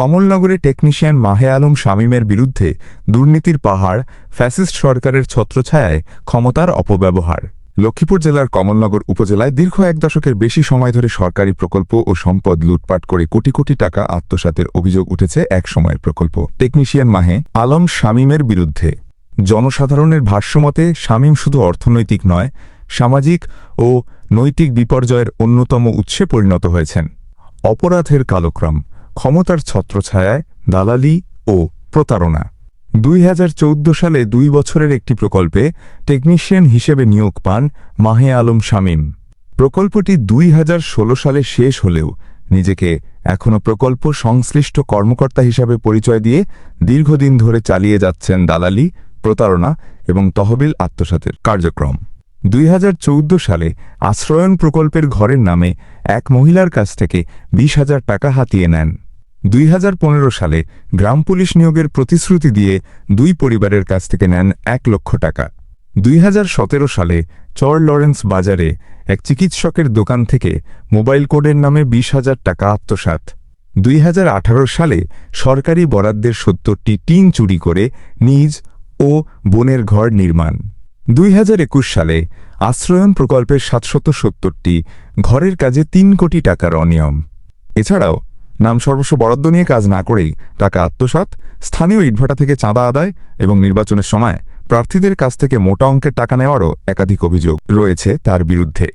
কমলনগরে technician মাহে আলম শামীমের বিরুদ্ধে দুর্নীতির পাহাড়, ফ্যাসিস্ট সরকারের ছত্রছায়ায় ক্ষমতার অপব্যবহার। লক্ষ্মীপুর জেলার কমলনগর উপজেলায় দীর্ঘ এক দশকের বেশি সময় ধরে সরকারি প্রকল্প ও সম্পদ লুটপাট করে কোটি কোটি টাকা আত্মসাতের অভিযোগ উঠেছে এক সময়ের প্রকল্প। টেকনিশিয়ান মাহে আলম শামীমের বিরুদ্ধে। জনসাধারণের ভাষ্যমতে শামীম শুধু অর্থনৈতিক নয়, সামাজিক ও নৈতিক বিপর্যয়ের অন্যতম উৎসে পরিণত হয়েছেন। অপরাধের কালক্রম। ক্ষমতার ছত্রছায়ায় দালালি ও প্রতারণা। দুই হাজার চৌদ্দ সালে দুই বছরের একটি প্রকল্পে টেকনিশিয়ান হিসেবে নিয়োগ পান মাহে আলম শামীম। প্রকল্পটি দুই হাজার ষোলো সালে শেষ হলেও নিজেকে এখনও প্রকল্প সংশ্লিষ্ট কর্মকর্তা হিসাবে পরিচয় দিয়ে দীর্ঘদিন ধরে চালিয়ে যাচ্ছেন দালালি, প্রতারণা এবং তহবিল আত্মসাতের কার্যক্রম। দুই হাজার চৌদ্দ সালে আশ্রয়ন প্রকল্পের ঘরের নামে এক মহিলার কাছ থেকে বিশ হাজার টাকা হাতিয়ে নেন। দুই হাজার পনেরো সালে গ্রাম পুলিশ নিয়োগের প্রতিশ্রুতি দিয়ে দুই পরিবারের কাছ থেকে নেন এক লক্ষ টাকা। দুই হাজার সতেরো সালে চর লরেন্স বাজারে এক চিকিৎসকের দোকান থেকে মোবাইল কোডের নামে বিশ হাজার টাকা আত্মসাত দুই হাজার আঠারো সালে সরকারি বরাদ্দের সত্তরটি টিন চুরি করে নিজ ও বোনের ঘর নির্মাণ। দুই হাজার একুশ সালে আশ্রয়ন প্রকল্পের সাতশত সত্তরটি ঘরের কাজে তিন কোটি টাকার অনিয়ম। এছাড়াও, নাম সর্বস্ব বরাদ্দ নিয়ে কাজ না করেই টাকা আত্মসাৎ, স্থানীয় ইটভাটা থেকে চাঁদা আদায় এবং নির্বাচনের সময় প্রার্থীদের কাছ থেকে মোটা অঙ্কের টাকা নেওয়ারও একাধিক অভিযোগ রয়েছে তার বিরুদ্ধে।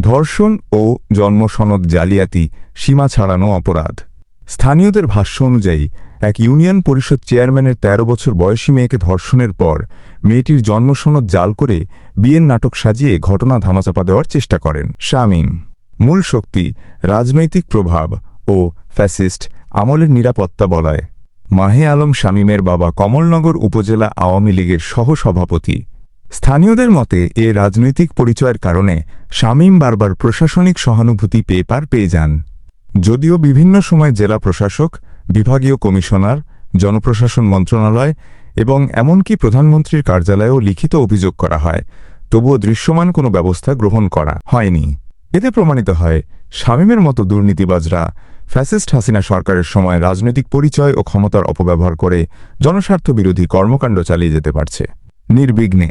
ধর্ষণ ও জন্মসনদ জালিয়াতি সীমা ছাড়ানো অপরাধ। স্থানীয়দের ভাষ্য অনুযায়ী, এক ইউনিয়ন পরিষদ চেয়ারম্যানের ১৩ বছর বয়সী মেয়েকে ধর্ষণের পর মেয়েটির জন্মসনদ জাল করে বিয়ের নাটক সাজিয়ে ঘটনা ধামাচাপা দেওয়ার চেষ্টা করেন। শামীম। মূল শক্তি, রাজনৈতিক প্রভাব ও ফ্যাসিস্ট আমলের নিরাপত্তা বলয়। মাহে আলম শামীমের বাবা কমলনগর উপজেলা আওয়ামী লীগের সহসভাপতি। স্থানীয়দের মতে, এ রাজনৈতিক পরিচয়ের কারণে শামীম বারবার প্রশাসনিক সহানুভূতি পেয়ে পার পেয়ে যান। যদিও বিভিন্ন সময় জেলা প্রশাসক, বিভাগীয় কমিশনার, জনপ্রশাসন মন্ত্রণালয় এবং এমনকি প্রধানমন্ত্রীর কার্যালয়েও লিখিত অভিযোগ করা হয়, তবুও দৃশ্যমান কোনো ব্যবস্থা গ্রহণ করা হয়নি। এতে প্রমাণিত হয়, শামীমের মতো দুর্নীতিবাজরা ফ্যাসিস্ট হাসিনা সরকারের সময় রাজনৈতিক পরিচয় ও ক্ষমতার অপব্যবহার করে জনস্বার্থ বিরোধী কর্মকাণ্ড চালিয়ে যেতে পারছে। নির্বিঘ্নে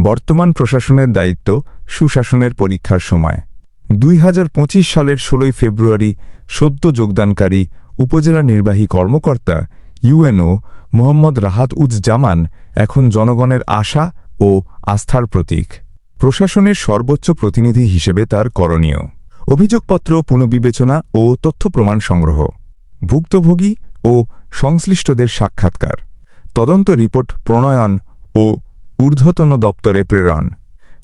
বর্তমান প্রশাসনের দায়িত্ব সুশাসনের পরীক্ষার সময়। দুই হাজার পঁচিশ সালের ষোলোই ফেব্রুয়ারি সদ্য যোগদানকারী উপজেলা নির্বাহী কর্মকর্তা ইউএনও মোহাম্মদ রাহাত উজ জামান এখন জনগণের আশা ও আস্থার প্রতীক। প্রশাসনের সর্বোচ্চ প্রতিনিধি হিসেবে তার করণীয়। অভিযোগপত্র পুনঃবিবেচনা ও তথ্য প্রমাণ সংগ্রহ, ভুক্তভোগী ও সংশ্লিষ্টদের সাক্ষাৎকার, তদন্ত রিপোর্ট প্রণয়ন ও ঊর্ধ্বতন দপ্তরে প্রেরণ।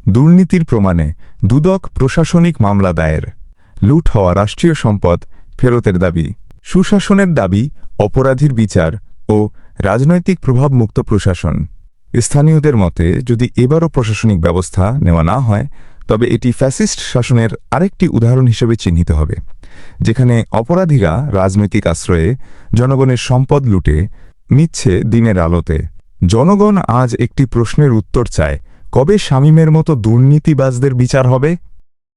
দুর্নীতির প্রমাণে দুদক প্রশাসনিক মামলা দায়ের। লুট হওয়া রাষ্ট্রীয় সম্পদ ফেরতের দাবি। সুশাসনের দাবি, অপরাধীর বিচার ও রাজনৈতিক প্রভাবমুক্ত প্রশাসন। স্থানীয়দের মতে, যদি এবারও প্রশাসনিক ব্যবস্থা নেওয়া না হয়, তবে এটি ফ্যাসিস্ট শাসনের আরেকটি উদাহরণ হিসেবে চিহ্নিত হবে, যেখানে অপরাধীরা রাজনৈতিক আশ্রয়ে জনগণের সম্পদ লুটে নিচ্ছে দিনের আলোতে। জনগণ আজ একটি প্রশ্নের উত্তর চায় কবে শামীমের মতো দুর্নীতিবাজদের বিচার হবে?